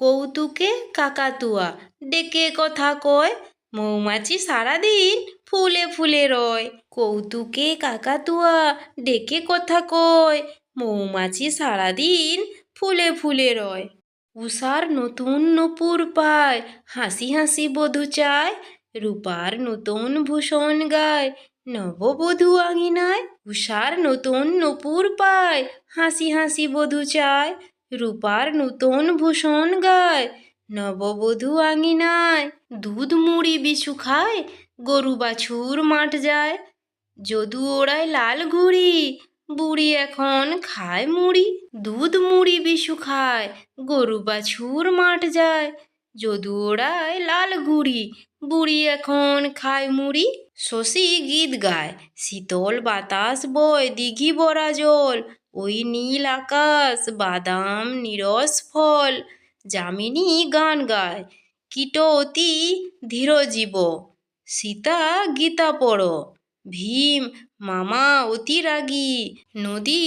কৌতুকে কাকাতুয়া। ডেকে কথা কয়, মৌমাছি সারাদিন ফুলে ফুলে রয়। কৌতুকে কাকাতুয়া ডেকে কথা কয়, মৌমাছি সারাদিন ফুলে ফুলে রয়। উষার নতুন নপুর পায়, হাসি হাসি বধূ চায়। রূপার নতুন ভূষণ গায়, নববধূ আঙিনায়। উষার নতুন নপুর পায়, হাসি হাসি বধূ চায়। রূপার নূতন ভূষণ গায়, নববধূ আঙিনায় দুধ মুড়ি বিছু খায়, গরু বাছুর মাঠ যায়। যদু ওড়ায় লাল ঘুড়ি, বুড়ি এখন খায় মুড়ি, দুধ মুড়ি বিশু খায়, গরু বাছুর মাঠ যায়। যদু ওড়ায় লাল ঘুড়ি বুড়ি এখন খায় মুড়ি, শশী গীত গায়, শীতল বাতাস বয় দিঘি ভরা জল, ওই নীল আকাশ বাদাম নিরস ফল, যামিনী গান গায় কীট অতি ধীর জীব সীতা গীতা পড়, ভীম মামা অতি রাগী, নদী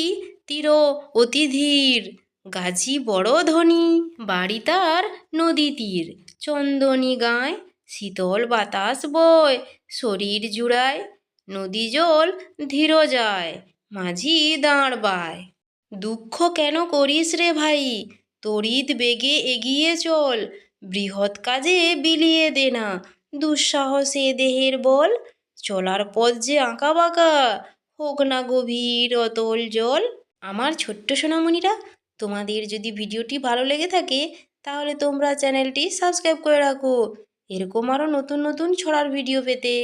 তীর অতি ধীর গাছি বড় ধনী, বাড়ি তার নদী তীর। চন্দনী গায় শীতল বাতাস বয়, শরীর জুড়ায় নদী জল ধীর যায়, মাঝি দাঁড় বায়। দুঃখ কেন করিস রে ভাই, তড়িৎ বেগে এগিয়ে চল, বৃহৎ কাজে বিলিয়ে দে না, দুঃসাহসে দেহের বল, চলার পথ যে আঁকা বাঁকা, হোক না গভীর অতল জল। আমার ছোট্ট সোনামণিরা তোমাদের যদি ভিডিওটি ভালো লেগে থাকে, তাহলে তোমরা চ্যানেলটি সাবস্ক্রাইব করে রাখো। এরকম আরও নতুন নতুন ছড়ার ভিডিও পেতে।